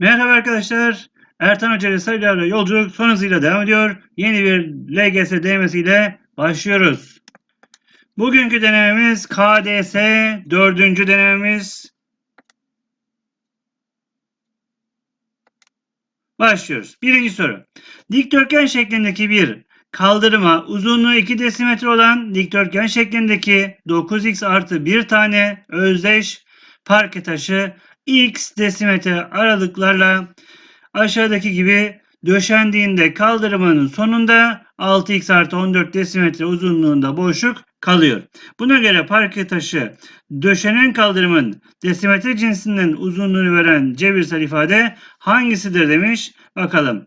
Merhaba arkadaşlar. Ertan Hoca ile sayılarla yolculuk son hızıyla devam ediyor. Yeni bir LGS denemesiyle başlıyoruz. Bugünkü denememiz KDS dördüncü denememiz. Başlıyoruz. Birinci soru. Dikdörtgen şeklindeki bir kaldırıma uzunluğu 2 desimetre olan dikdörtgen şeklindeki 9x artı bir tane özdeş parke taşı x desimetre aralıklarla aşağıdaki gibi döşendiğinde kaldırımının sonunda 6x artı 14 desimetre uzunluğunda boşluk kalıyor. Buna göre parke taşı döşenen kaldırımın desimetre cinsinden uzunluğunu veren cebirsel ifade hangisidir demiş. Bakalım.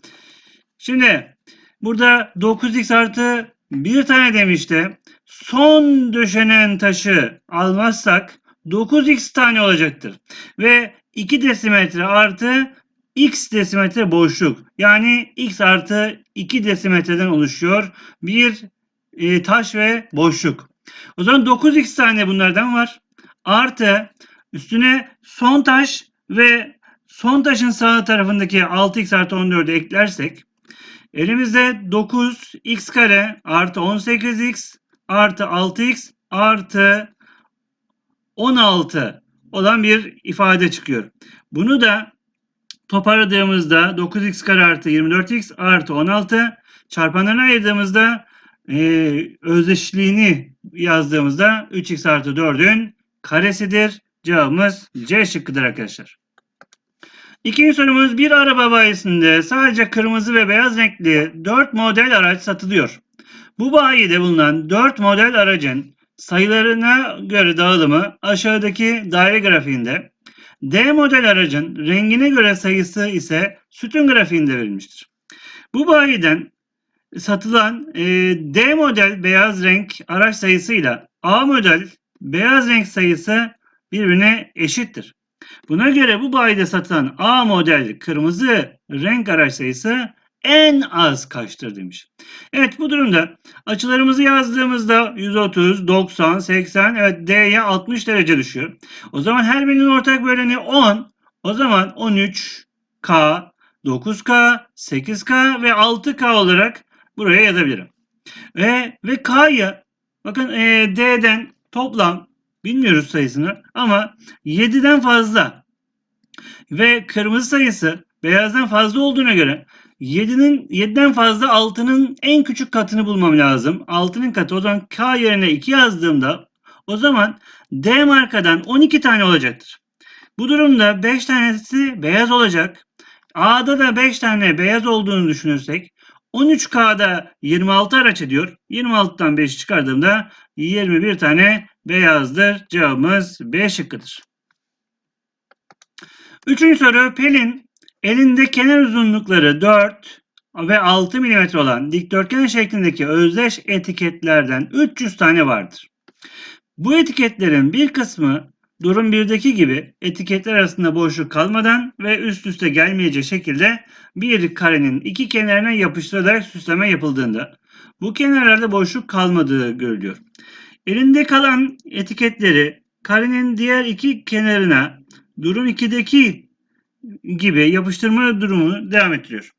Şimdi burada 9x artı bir tane demişti. Son döşenen taşı almazsak 9x tane olacaktır. Ve 2 desimetre artı x desimetre boşluk. Yani x artı 2 desimetreden oluşuyor. Bir e, taş ve boşluk. O zaman 9x tane bunlardan var. Artı üstüne son taş ve son taşın sağ tarafındaki 6x artı 14'ü eklersek elimizde 9x kare artı 18x artı 6x artı 16 olan bir ifade çıkıyor. Bunu da toparladığımızda 9x kare artı 24x artı 16 çarpanlarına ayırdığımızda e, özdeşliğini yazdığımızda 3x artı 4'ün karesidir. Cevabımız C şıkkıdır arkadaşlar. İkinci sorumuz bir araba bayisinde sadece kırmızı ve beyaz renkli 4 model araç satılıyor. Bu bayide bulunan 4 model aracın sayılarına göre dağılımı aşağıdaki daire grafiğinde. D model aracın rengine göre sayısı ise sütun grafiğinde verilmiştir. Bu bayiden satılan e, D model beyaz renk araç sayısıyla A model beyaz renk sayısı birbirine eşittir. Buna göre bu bayide satılan A model kırmızı renk araç sayısı en az kaçtır demiş. Evet bu durumda açılarımızı yazdığımızda 130, 90, 80 evet D'ye 60 derece düşüyor. O zaman her birinin ortak böleni 10. O zaman 13K, 9K, 8K ve 6K olarak buraya yazabilirim. Ve, ve K'ya bakın e, D'den toplam bilmiyoruz sayısını ama 7'den fazla ve kırmızı sayısı beyazdan fazla olduğuna göre 7'nin 7'den fazla 6'nın en küçük katını bulmam lazım. 6'nın katı o zaman K yerine 2 yazdığımda o zaman D markadan 12 tane olacaktır. Bu durumda 5 tanesi beyaz olacak. A'da da 5 tane beyaz olduğunu düşünürsek 13K'da 26 araç ediyor. 26'dan 5'i çıkardığımda 21 tane beyazdır. Cevabımız B şıkkıdır. Üçüncü soru Pelin elinde kenar uzunlukları 4 ve 6 mm olan dikdörtgen şeklindeki özdeş etiketlerden 300 tane vardır. Bu etiketlerin bir kısmı durum 1'deki gibi etiketler arasında boşluk kalmadan ve üst üste gelmeyecek şekilde bir karenin iki kenarına yapıştırılarak süsleme yapıldığında bu kenarlarda boşluk kalmadığı görülüyor. Elinde kalan etiketleri karenin diğer iki kenarına durum 2'deki gibi yapıştırma durumu devam ettiriyor.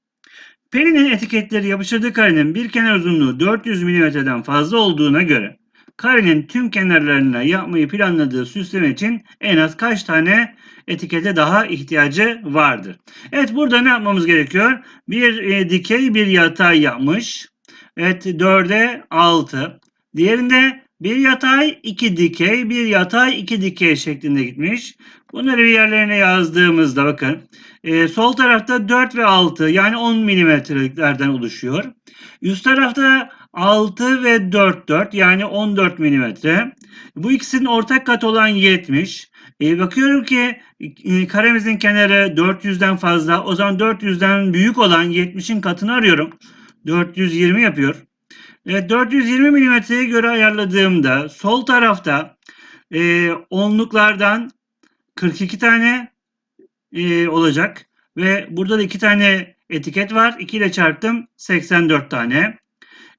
Pelin'in etiketleri yapıştırdığı karenin bir kenar uzunluğu 400 mm'den fazla olduğuna göre karenin tüm kenarlarına yapmayı planladığı süsleme için en az kaç tane etikete daha ihtiyacı vardır? Evet burada ne yapmamız gerekiyor? Bir e, dikey bir yatay yapmış. Evet 4'e 6. Diğerinde bir yatay, iki dikey, bir yatay, iki dikey şeklinde gitmiş. Bunları bir yerlerine yazdığımızda bakın. E, sol tarafta 4 ve 6 yani 10 milimetreliklerden oluşuyor. Üst tarafta 6 ve 4 4 yani 14 milimetre. Bu ikisinin ortak kat olan 70. E, bakıyorum ki e, karemizin kenarı 400'den fazla. O zaman 400'den büyük olan 70'in katını arıyorum. 420 yapıyor. Evet, 420 milimetreye göre ayarladığımda sol tarafta e, onluklardan 42 tane e, olacak ve burada da 2 tane etiket var. 2 ile çarptım 84 tane.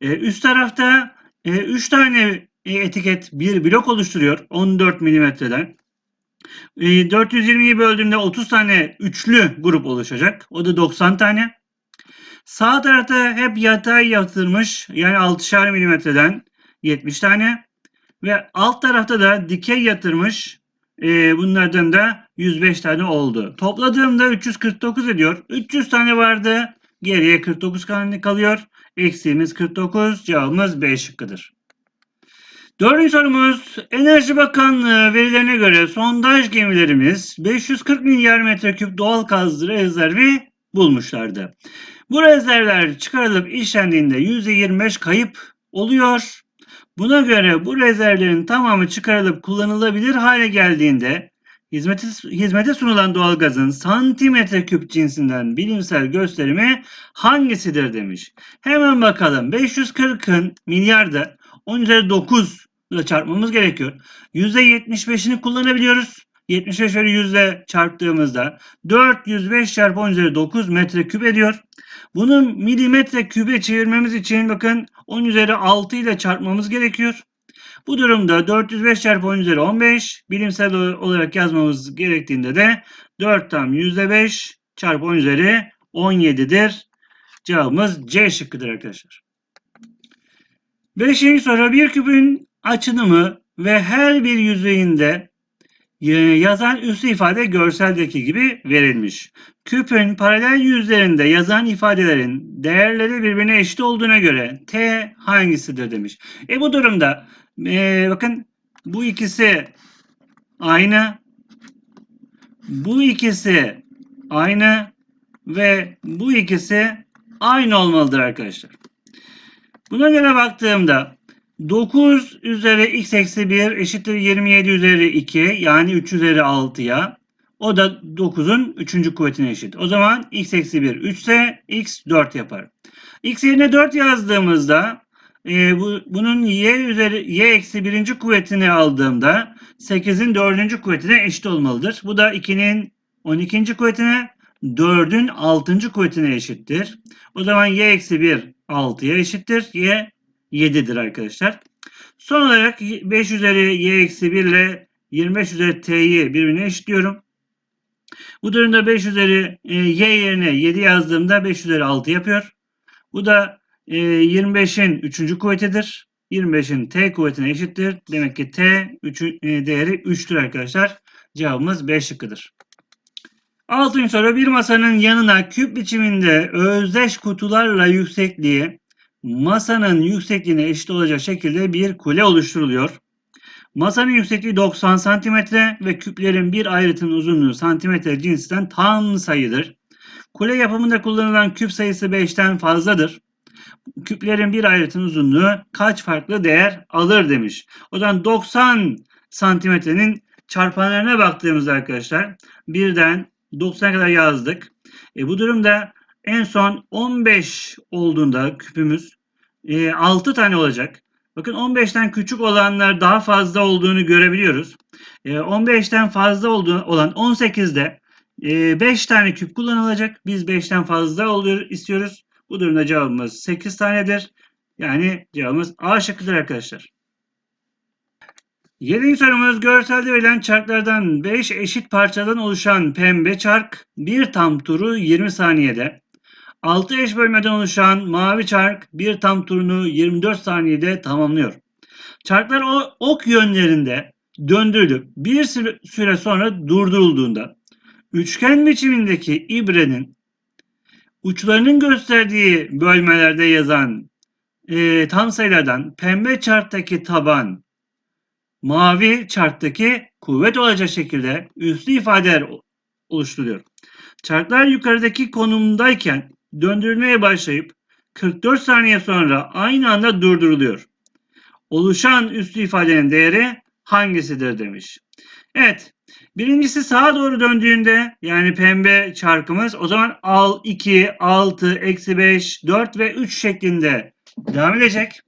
E, üst tarafta e, 3 tane e, etiket bir blok oluşturuyor 14 milimetreden. E, 420'yi böldüğümde 30 tane üçlü grup oluşacak. O da 90 tane. Sağ tarafta hep yatay yatırmış. Yani 6'şar milimetreden 70 tane. Ve alt tarafta da dikey yatırmış. E, bunlardan da 105 tane oldu. Topladığımda 349 ediyor. 300 tane vardı. Geriye 49 tane kalıyor. Eksiğimiz 49. Cevabımız B şıkkıdır. Dördüncü sorumuz Enerji Bakanlığı verilerine göre sondaj gemilerimiz 540 milyar metreküp doğal gaz rezervi bulmuşlardı. Bu rezervler çıkarılıp işlendiğinde %25 kayıp oluyor. Buna göre bu rezervlerin tamamı çıkarılıp kullanılabilir hale geldiğinde hizmete, hizmete sunulan doğalgazın santimetre küp cinsinden bilimsel gösterimi hangisidir demiş. Hemen bakalım. 540'ın milyarda 10 üzeri 9 ile çarpmamız gerekiyor. %75'ini kullanabiliyoruz. 75 bölü 100 ile çarptığımızda 405 çarpı 10 üzeri 9 metreküp ediyor. Bunun milimetre kübe çevirmemiz için bakın 10 üzeri 6 ile çarpmamız gerekiyor. Bu durumda 405 çarpı 10 üzeri 15 bilimsel olarak yazmamız gerektiğinde de 4 tam %5 çarpı 10 üzeri 17'dir. Cevabımız C şıkkıdır arkadaşlar. Beşinci soru bir küpün açınımı ve her bir yüzeyinde yazan üslü ifade görseldeki gibi verilmiş. Küpün paralel yüzlerinde yazan ifadelerin değerleri birbirine eşit olduğuna göre T hangisidir demiş. E bu durumda e, bakın bu ikisi aynı. Bu ikisi aynı ve bu ikisi aynı olmalıdır arkadaşlar. Buna göre baktığımda 9 üzeri x eksi 1 eşittir 27 üzeri 2 yani 3 üzeri 6'ya. O da 9'un 3. kuvvetine eşit. O zaman x eksi 1 3 ise x 4 yapar. x yerine 4 yazdığımızda e, bu, bunun y üzeri y eksi 1. kuvvetini aldığımda 8'in 4. kuvvetine eşit olmalıdır. Bu da 2'nin 12. kuvvetine 4'ün 6. kuvvetine eşittir. O zaman y eksi 1 6'ya eşittir. Y 7'dir arkadaşlar. Son olarak 5 üzeri y eksi 1 ile 25 üzeri t'yi birbirine eşitliyorum. Bu durumda 5 üzeri e, y yerine 7 yazdığımda 5 üzeri 6 yapıyor. Bu da e, 25'in 3. kuvvetidir. 25'in t kuvvetine eşittir. Demek ki t 3, e, değeri 3'tür arkadaşlar. Cevabımız B şıkkıdır. Altıncı soru bir masanın yanına küp biçiminde özdeş kutularla yüksekliği masanın yüksekliğine eşit olacak şekilde bir kule oluşturuluyor. Masanın yüksekliği 90 cm ve küplerin bir ayrıtının uzunluğu santimetre cinsinden tam sayıdır. Kule yapımında kullanılan küp sayısı 5'ten fazladır. Küplerin bir ayrıtının uzunluğu kaç farklı değer alır demiş. O zaman 90 santimetrenin çarpanlarına baktığımızda arkadaşlar birden 90'a kadar yazdık. E, bu durumda en son 15 olduğunda küpümüz e, 6 tane olacak. Bakın 15'ten küçük olanlar daha fazla olduğunu görebiliyoruz. E, 15'ten fazla olduğu, olan 18'de e, 5 tane küp kullanılacak. Biz 5'ten fazla oluyor, istiyoruz. Bu durumda cevabımız 8 tanedir. Yani cevabımız A şıkkıdır arkadaşlar. Yedinci sorumuz görselde verilen çarklardan 5 eşit parçadan oluşan pembe çark bir tam turu 20 saniyede 6 eş bölmeden oluşan mavi çark bir tam turunu 24 saniyede tamamlıyor. Çarklar o ok yönlerinde döndürülüp bir süre sonra durdurulduğunda üçgen biçimindeki ibrenin uçlarının gösterdiği bölmelerde yazan e, tam sayılardan pembe çarktaki taban mavi çarktaki kuvvet olacak şekilde üslü ifadeler oluşturuyor. Çarklar yukarıdaki konumdayken döndürülmeye başlayıp 44 saniye sonra aynı anda durduruluyor. Oluşan üslü ifadenin değeri hangisidir demiş. Evet. Birincisi sağa doğru döndüğünde yani pembe çarkımız o zaman al 2, 6, eksi 5, 4 ve 3 şeklinde devam edecek.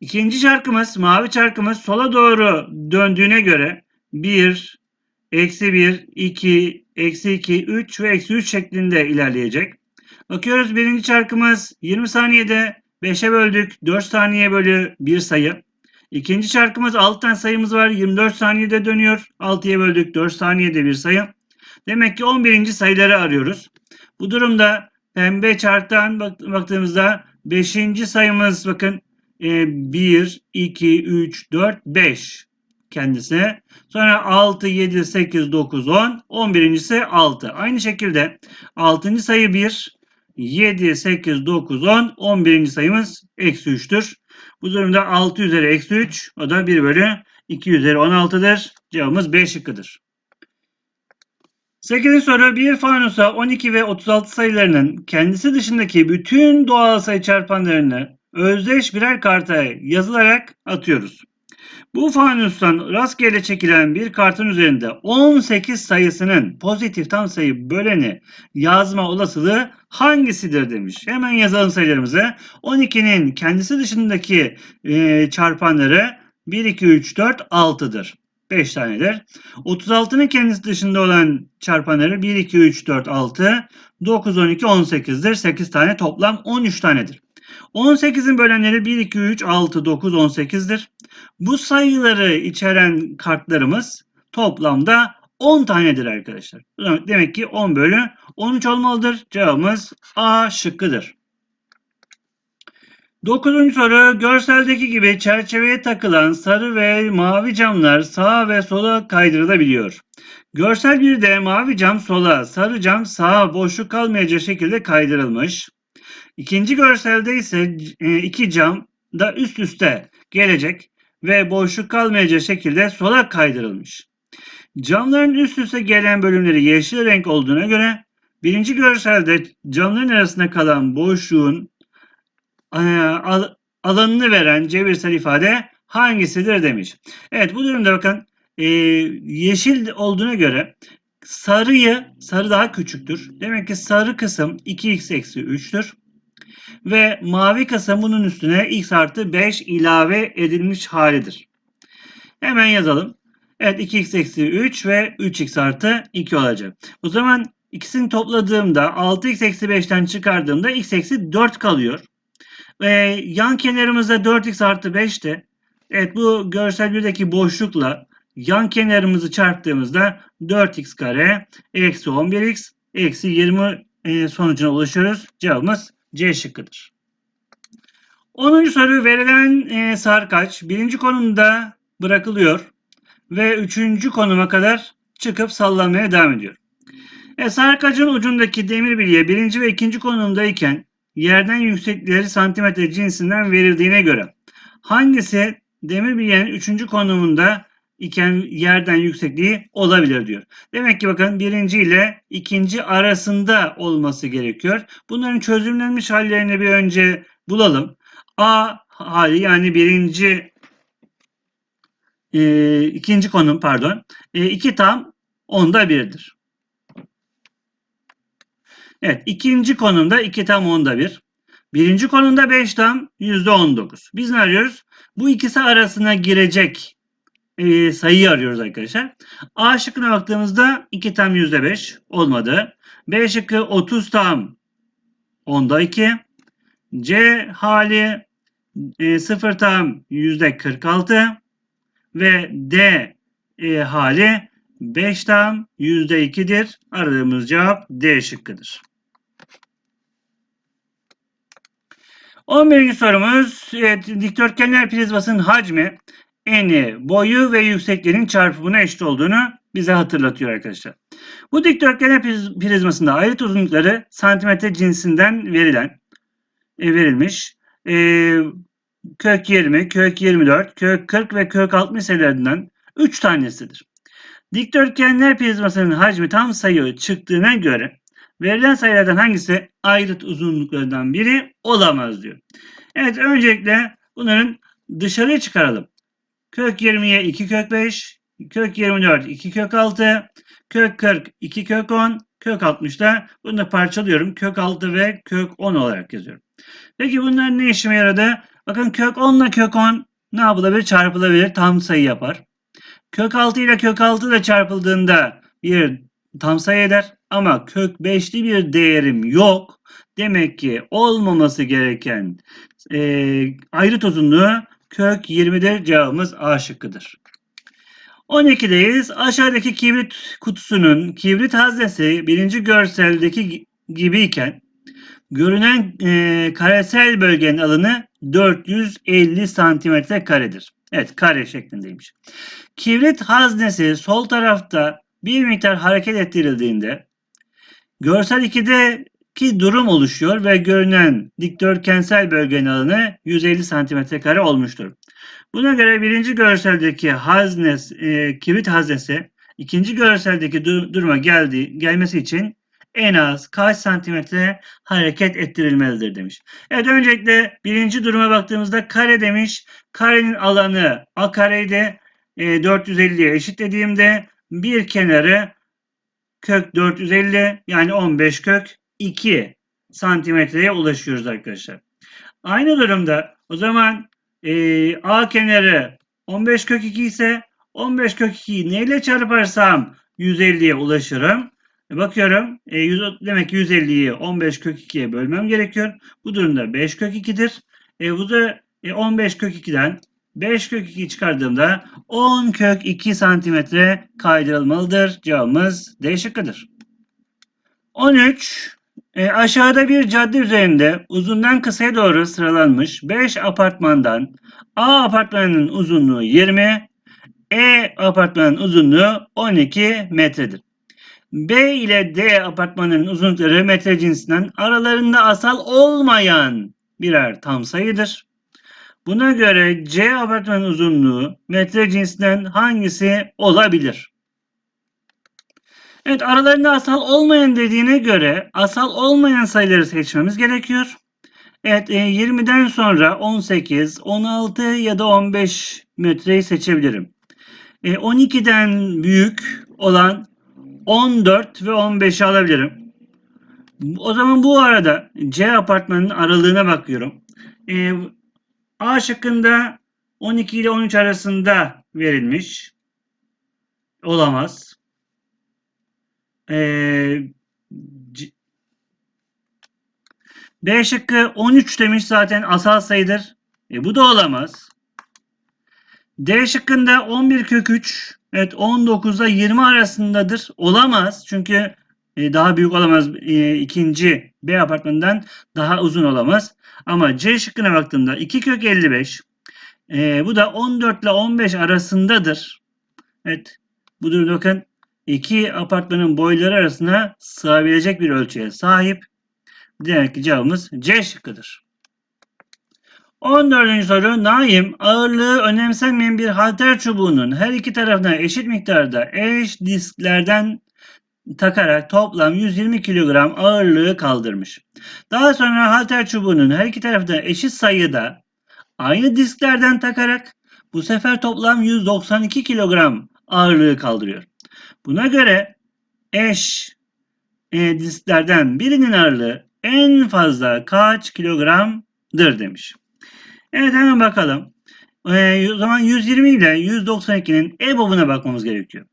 İkinci çarkımız mavi çarkımız sola doğru döndüğüne göre 1, eksi 1, 2, eksi 2, 3 ve eksi 3 şeklinde ilerleyecek. Bakıyoruz birinci çarkımız 20 saniyede 5'e böldük 4 saniye bölü bir sayı. İkinci çarkımız 6 tane sayımız var. 24 saniyede dönüyor. 6'ya böldük 4 saniyede bir sayı. Demek ki 11. sayıları arıyoruz. Bu durumda pembe çarktan bak- baktığımızda 5. sayımız bakın e, 1, 2, 3, 4, 5 kendisine. Sonra 6, 7, 8, 9, 10. 11.si 6. Aynı şekilde 6. sayı 1, 7, 8, 9, 10. 11. sayımız eksi 3'tür. Bu durumda 6 üzeri eksi 3. O da 1 bölü 2 üzeri 16'dır. Cevabımız B şıkkıdır. 8. soru bir fanusa 12 ve 36 sayılarının kendisi dışındaki bütün doğal sayı çarpanlarını özdeş birer karta yazılarak atıyoruz. Bu fanustan rastgele çekilen bir kartın üzerinde 18 sayısının pozitif tam sayı böleni yazma olasılığı hangisidir demiş. Hemen yazalım sayılarımızı. 12'nin kendisi dışındaki e, çarpanları 1, 2, 3, 4, 6'dır. 5 tanedir. 36'nın kendisi dışında olan çarpanları 1, 2, 3, 4, 6, 9, 12, 18'dir. 8 tane toplam 13 tanedir. 18'in bölenleri 1, 2, 3, 6, 9, 18'dir. Bu sayıları içeren kartlarımız toplamda 10 tanedir arkadaşlar. Demek ki 10 bölü 13 olmalıdır. Cevabımız A şıkkıdır. Dokuzuncu soru görseldeki gibi çerçeveye takılan sarı ve mavi camlar sağa ve sola kaydırılabiliyor. Görsel bir mavi cam sola, sarı cam sağa boşluk kalmayacak şekilde kaydırılmış. İkinci görselde ise e, iki cam da üst üste gelecek ve boşluk kalmayacak şekilde sola kaydırılmış. Camların üst üste gelen bölümleri yeşil renk olduğuna göre birinci görselde camların arasında kalan boşluğun e, al- alanını veren cebirsel ifade hangisidir demiş. Evet bu durumda bakın e, yeşil olduğuna göre sarıyı sarı daha küçüktür. Demek ki sarı kısım 2x eksi 3'tür. Ve mavi kısım bunun üstüne x artı 5 ilave edilmiş halidir. Hemen yazalım. Evet 2x eksi 3 ve 3x artı 2 olacak. O zaman ikisini topladığımda 6x eksi 5'ten çıkardığımda x eksi 4 kalıyor. Ve yan kenarımızda 4x artı 5'ti. Evet bu görsel birdeki boşlukla yan kenarımızı çarptığımızda 4x kare eksi 11x eksi 20 e, sonucuna ulaşıyoruz. Cevabımız C şıkkıdır. 10. soru verilen e, sarkaç birinci konumda bırakılıyor ve üçüncü konuma kadar çıkıp sallanmaya devam ediyor. E, sarkacın ucundaki demir bilye birinci ve ikinci konumdayken yerden yükseklikleri santimetre cinsinden verildiğine göre hangisi demir bilyenin üçüncü konumunda iken yerden yüksekliği olabilir diyor. Demek ki bakın birinci ile ikinci arasında olması gerekiyor. Bunların çözümlenmiş hallerini bir önce bulalım. A hali yani birinci e, ikinci konum pardon. E, 2 tam onda birdir. Evet ikinci konumda 2 tam onda bir. Birinci konumda 5 tam yüzde 19. Biz ne arıyoruz? Bu ikisi arasına girecek e, sayıyı arıyoruz arkadaşlar. A şıkkına baktığımızda 2 tam %5 olmadı. B şıkkı 30 tam onda 2. C hali e, 0 tam %46 ve D e, hali 5 tam %2'dir. Aradığımız cevap D şıkkıdır. 11. sorumuz evet, dikdörtgenler prizmasının hacmi eni, boyu ve yüksekliğinin çarpımına eşit olduğunu bize hatırlatıyor arkadaşlar. Bu dikdörtgenler priz- prizmasında ayrıt uzunlukları santimetre cinsinden verilen e, verilmiş. E, kök 20, kök 24, kök 40 ve kök 60 sayılarından 3 tanesidir. Dikdörtgenler prizmasının hacmi tam sayı çıktığına göre verilen sayılardan hangisi ayrıt uzunluklarından biri olamaz diyor. Evet öncelikle bunların dışarıya çıkaralım. Kök 20'ye 2 kök 5, kök 24 2 kök 6, kök 40 2 kök 10, kök 60'da bunu da parçalıyorum. Kök 6 ve kök 10 olarak yazıyorum. Peki bunlar ne işime yaradı? Bakın kök 10 ile kök 10 ne yapılabilir? Çarpılabilir. Tam sayı yapar. Kök 6 ile kök 6 ile çarpıldığında bir tam sayı eder. Ama kök 5'li bir değerim yok. Demek ki olmaması gereken e, ayrıt uzunluğu kök 20'dir. Cevabımız A şıkkıdır. 12'deyiz. Aşağıdaki kibrit kutusunun kibrit haznesi birinci görseldeki gi- gibiyken görünen e, karesel bölgenin alanı 450 santimetre karedir. Evet kare şeklindeymiş. Kibrit haznesi sol tarafta bir miktar hareket ettirildiğinde görsel 2'deki durum oluşuyor ve görünen dikdörtgensel bölgenin alanı 150 santimetre kare olmuştur. Buna göre birinci görseldeki haznes, e, kibrit haznesi ikinci görseldeki du- duruma geldi, gelmesi için en az kaç santimetre hareket ettirilmelidir demiş. Evet öncelikle birinci duruma baktığımızda kare demiş. Karenin alanı a kareydi. E, 450'ye eşitlediğimde bir kenarı kök 450 yani 15 kök 2 santimetreye ulaşıyoruz arkadaşlar. Aynı durumda o zaman e, A kenarı 15 kök 2 ise 15 kök 2'yi neyle çarparsam 150'ye ulaşırım. E, bakıyorum e, 100, demek ki 150'yi 15 kök 2'ye bölmem gerekiyor. Bu durumda 5 kök 2'dir. E, bu da e, 15 kök 2'den 5 kök 2 çıkardığımda 10 kök 2 santimetre kaydırılmalıdır. Cevabımız D şıkkıdır. 13. E, aşağıda bir cadde üzerinde uzundan kısaya doğru sıralanmış 5 apartmandan A apartmanının uzunluğu 20, E apartmanının uzunluğu 12 metredir. B ile D apartmanının uzunlukları metre cinsinden aralarında asal olmayan birer tam sayıdır. Buna göre C apartmanın uzunluğu metre cinsinden hangisi olabilir? Evet aralarında asal olmayan dediğine göre asal olmayan sayıları seçmemiz gerekiyor. Evet e, 20'den sonra 18, 16 ya da 15 metreyi seçebilirim. E, 12'den büyük olan 14 ve 15'i alabilirim. O zaman bu arada C apartmanının aralığına bakıyorum. E, A şıkkında 12 ile 13 arasında verilmiş. Olamaz. Ee, B şıkkı 13 demiş zaten asal sayıdır. E, bu da olamaz. D şıkkında 11 kök 3. Evet 19'da 20 arasındadır. Olamaz. Çünkü e, daha büyük olamaz. E, ikinci B apartmanından daha uzun olamaz. Ama C şıkkına baktığımda 2 kök 55. E, bu da 14 ile 15 arasındadır. Evet. Bu durumda bakın iki apartmanın boyları arasına sığabilecek bir ölçüye sahip. Demek ki cevabımız C şıkkıdır. 14. soru Naim ağırlığı önemsenmeyen bir halter çubuğunun her iki tarafına eşit miktarda eş disklerden takarak toplam 120 kilogram ağırlığı kaldırmış. Daha sonra halter çubuğunun her iki tarafına eşit sayıda aynı disklerden takarak bu sefer toplam 192 kilogram ağırlığı kaldırıyor. Buna göre eş e, disklerden birinin ağırlığı en fazla kaç kilogramdır demiş. Evet hemen bakalım. E, o zaman 120 ile 192'nin EBOB'una bakmamız gerekiyor.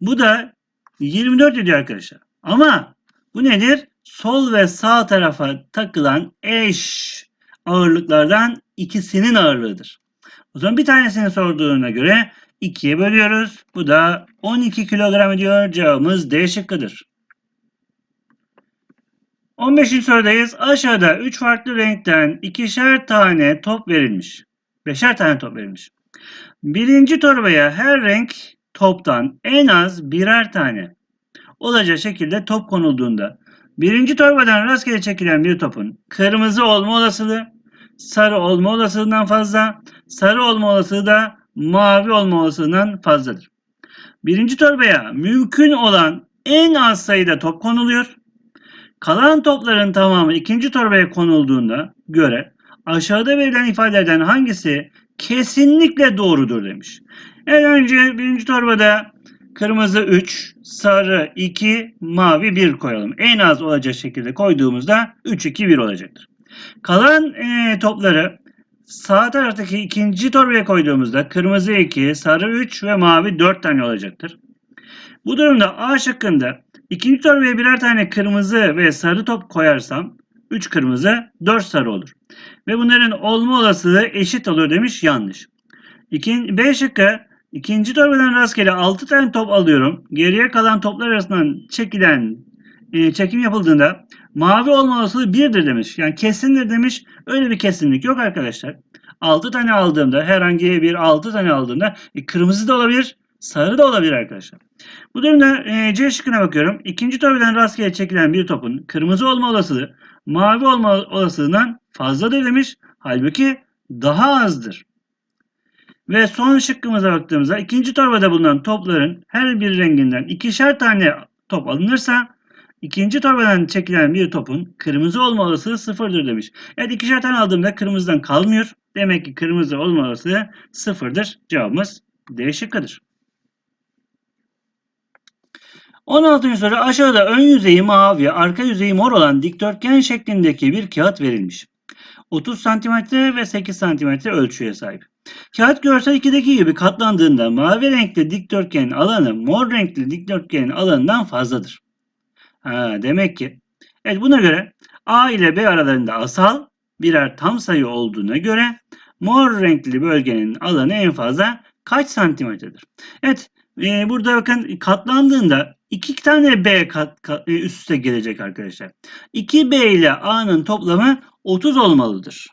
Bu da 24 ediyor arkadaşlar. Ama bu nedir? Sol ve sağ tarafa takılan eş ağırlıklardan ikisinin ağırlığıdır. O zaman bir tanesini sorduğuna göre 2'ye bölüyoruz. Bu da 12 kilogram ediyor. Cevabımız D şıkkıdır. 15. sorudayız. Aşağıda 3 farklı renkten ikişer tane top verilmiş. Beşer tane top verilmiş. Birinci torbaya her renk toptan en az birer tane olacak şekilde top konulduğunda birinci torbadan rastgele çekilen bir topun kırmızı olma olasılığı sarı olma olasılığından fazla, sarı olma olasılığı da mavi olma olasılığından fazladır. Birinci torbaya mümkün olan en az sayıda top konuluyor. Kalan topların tamamı ikinci torbaya konulduğunda göre aşağıda verilen ifadelerden hangisi kesinlikle doğrudur demiş. En önce birinci torbada kırmızı 3, sarı 2, mavi 1 koyalım. En az olacak şekilde koyduğumuzda 3, 2, 1 olacaktır. Kalan e, topları sağ taraftaki ikinci torbaya koyduğumuzda kırmızı 2, sarı 3 ve mavi 4 tane olacaktır. Bu durumda A şıkkında ikinci torbaya birer tane kırmızı ve sarı top koyarsam 3 kırmızı, 4 sarı olur. Ve bunların olma olasılığı eşit olur demiş. Yanlış. İkin, B şıkkı ikinci torbadan rastgele 6 tane top alıyorum. Geriye kalan toplar arasından çekilen e, çekim yapıldığında mavi olma olasılığı 1'dir demiş. Yani kesindir demiş. Öyle bir kesinlik yok arkadaşlar. 6 tane aldığımda herhangi bir 6 tane aldığımda e, kırmızı da olabilir, sarı da olabilir arkadaşlar. Bu durumda e, C şıkkına bakıyorum. İkinci torbadan rastgele çekilen bir topun kırmızı olma olasılığı mavi olma olasılığından fazladır demiş. Halbuki daha azdır. Ve son şıkkımıza baktığımızda ikinci torbada bulunan topların her bir renginden ikişer tane top alınırsa ikinci torbadan çekilen bir topun kırmızı olma olasılığı sıfırdır demiş. Evet ikişer tane aldığımda kırmızıdan kalmıyor. Demek ki kırmızı olma olasılığı sıfırdır. Cevabımız D şıkkıdır. 16. soru aşağıda ön yüzeyi mavi, arka yüzeyi mor olan dikdörtgen şeklindeki bir kağıt verilmiş. 30 cm ve 8 cm ölçüye sahip. Kağıt görsel 2'deki gibi katlandığında mavi renkli dikdörtgenin alanı mor renkli dikdörtgenin alanından fazladır. Ha, demek ki evet buna göre A ile B aralarında asal birer tam sayı olduğuna göre mor renkli bölgenin alanı en fazla kaç santimetredir? Evet e, burada bakın katlandığında iki tane B kat, kat, e, üst üste gelecek arkadaşlar. 2B ile A'nın toplamı 30 olmalıdır.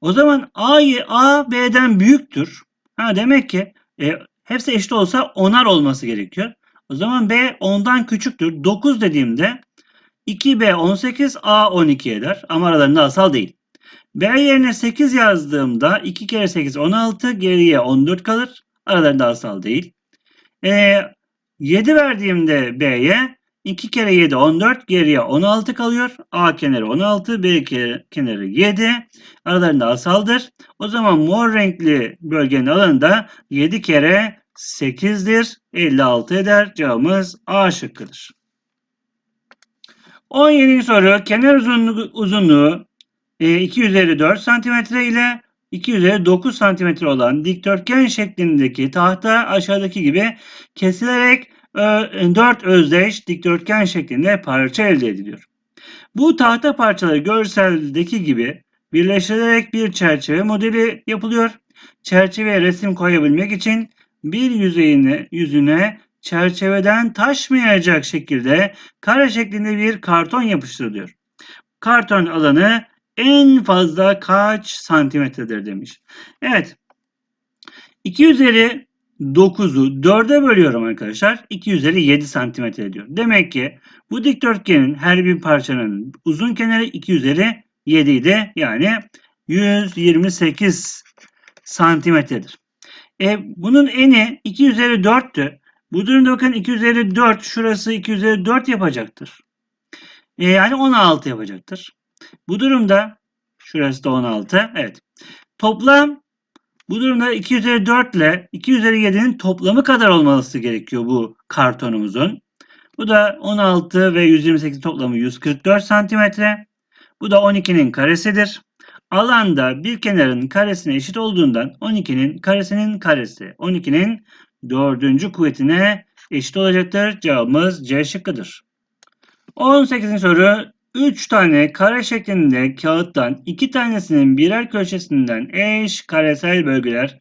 O zaman A, A B'den büyüktür. Ha demek ki e, hepsi eşit olsa 10'ar olması gerekiyor. O zaman B 10'dan küçüktür. 9 dediğimde 2B 18 A 12 eder. Ama aralarında asal değil. B yerine 8 yazdığımda 2 kere 8 16 geriye 14 kalır. Aralarında asal değil. E, 7 verdiğimde B'ye 2 kere 7 14 geriye 16 kalıyor. A kenarı 16 B kenarı 7. Aralarında asaldır. O zaman mor renkli bölgenin alanında 7 kere 8'dir. 56 eder. Cevabımız A şıkkıdır. 17. soru kenar uzunluğu, uzunluğu 2 üzeri 4 cm ile 2 üzeri 9 cm olan dikdörtgen şeklindeki tahta aşağıdaki gibi kesilerek 4 özdeş dikdörtgen şeklinde parça elde ediliyor. Bu tahta parçaları görseldeki gibi birleştirilerek bir çerçeve modeli yapılıyor. Çerçeveye resim koyabilmek için bir yüzeyine, yüzüne çerçeveden taşmayacak şekilde kare şeklinde bir karton yapıştırılıyor. Karton alanı en fazla kaç santimetredir demiş. Evet. 2 üzeri 9'u 4'e bölüyorum arkadaşlar. 2 üzeri 7 santimetre ediyor. Demek ki bu dikdörtgenin her bir parçanın uzun kenarı 2 üzeri 7 idi. Yani 128 santimetredir. E, bunun eni 2 üzeri 4'tü. Bu durumda bakın 2 üzeri 4 şurası 2 üzeri 4 yapacaktır. E, yani 16 yapacaktır. Bu durumda şurası da 16. Evet. Toplam bu durumda 2 üzeri 4 ile 2 üzeri 7'nin toplamı kadar olması gerekiyor bu kartonumuzun. Bu da 16 ve 128 toplamı 144 santimetre. Bu da 12'nin karesidir. Alanda bir kenarın karesine eşit olduğundan 12'nin karesinin karesi 12'nin dördüncü kuvvetine eşit olacaktır. Cevabımız C şıkkıdır. 18. soru 3 tane kare şeklinde kağıttan 2 tanesinin birer köşesinden eş karesel bölgeler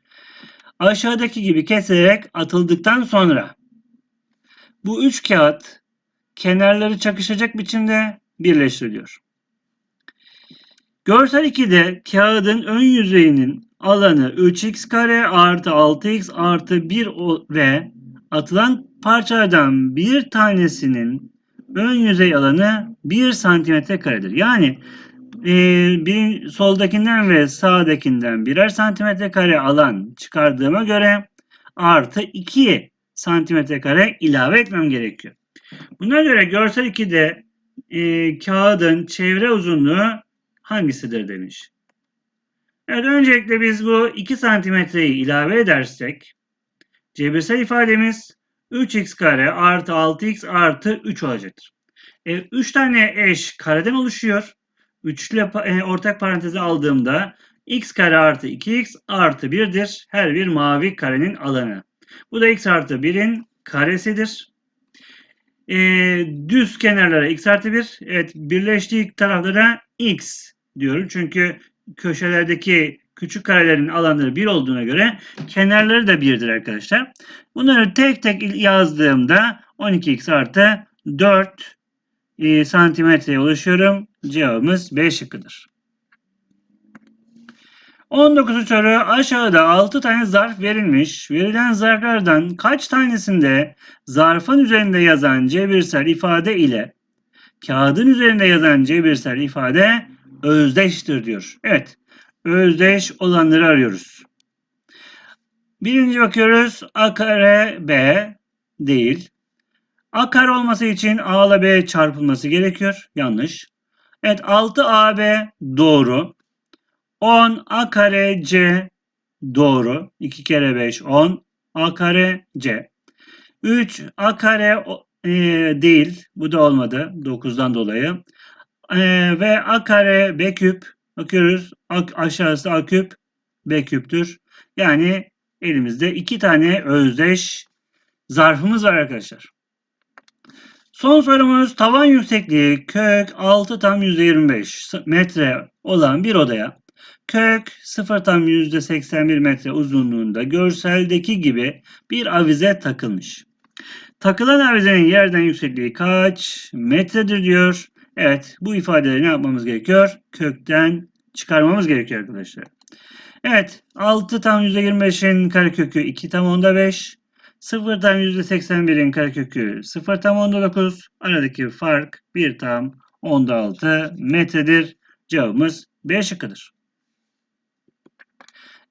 aşağıdaki gibi kesilerek atıldıktan sonra bu 3 kağıt kenarları çakışacak biçimde birleştiriliyor. Görsel 2'de kağıdın ön yüzeyinin alanı 3x kare artı 6x artı 1 ve atılan parçalardan bir tanesinin ön yüzey alanı 1 santimetre karedir. Yani e, bir soldakinden ve sağdakinden birer santimetre kare alan çıkardığıma göre artı 2 santimetre kare ilave etmem gerekiyor. Buna göre görsel 2'de e, kağıdın çevre uzunluğu hangisidir demiş. Evet öncelikle biz bu 2 santimetreyi ilave edersek cebirsel ifademiz 3x kare artı 6x artı 3 olacaktır. E, 3 tane eş kareden oluşuyor. 3 ile e, ortak parantezi aldığımda x kare artı 2x artı 1'dir. Her bir mavi karenin alanı. Bu da x artı 1'in karesidir. e, düz kenarlara x artı 1. Evet birleştiği taraflara x diyorum. Çünkü köşelerdeki küçük karelerin alanları 1 olduğuna göre kenarları da 1'dir arkadaşlar. Bunları tek tek yazdığımda 12x artı 4 e, santimetreye ulaşıyorum. Cevabımız B şıkkıdır. 19. soru aşağıda 6 tane zarf verilmiş. Verilen zarflardan kaç tanesinde zarfın üzerinde yazan cebirsel ifade ile kağıdın üzerinde yazan cebirsel ifade özdeştir diyor. Evet. Özdeş olanları arıyoruz. Birinci bakıyoruz. A kare B değil. A kare olması için A ile B çarpılması gerekiyor. Yanlış. Evet 6AB doğru. 10 A kare C doğru. 2 kere 5 10. A kare C. 3 A kare e, değil. Bu da olmadı. 9'dan dolayı. E, ve A kare B küp. Bakıyoruz. A, aşağısı A küp B küptür. Yani elimizde iki tane özdeş zarfımız var arkadaşlar. Son sorumuz tavan yüksekliği kök 6 tam %25 metre olan bir odaya kök 0 tam %81 metre uzunluğunda görseldeki gibi bir avize takılmış. Takılan avizenin yerden yüksekliği kaç metredir diyor. Evet bu ifadeleri ne yapmamız gerekiyor? Kökten çıkarmamız gerekiyor arkadaşlar. Evet 6 tam %25'in karekökü 2 tam onda 5. 0 tam %81'in karekökü 0 tam onda 9. Aradaki fark 1 tam onda 6 metredir. Cevabımız B şıkkıdır.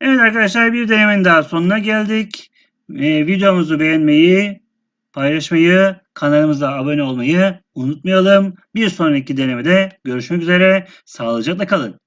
Evet arkadaşlar bir denemenin daha sonuna geldik. Ee, videomuzu beğenmeyi, paylaşmayı, kanalımıza abone olmayı unutmayalım. Bir sonraki denemede görüşmek üzere. Sağlıcakla kalın.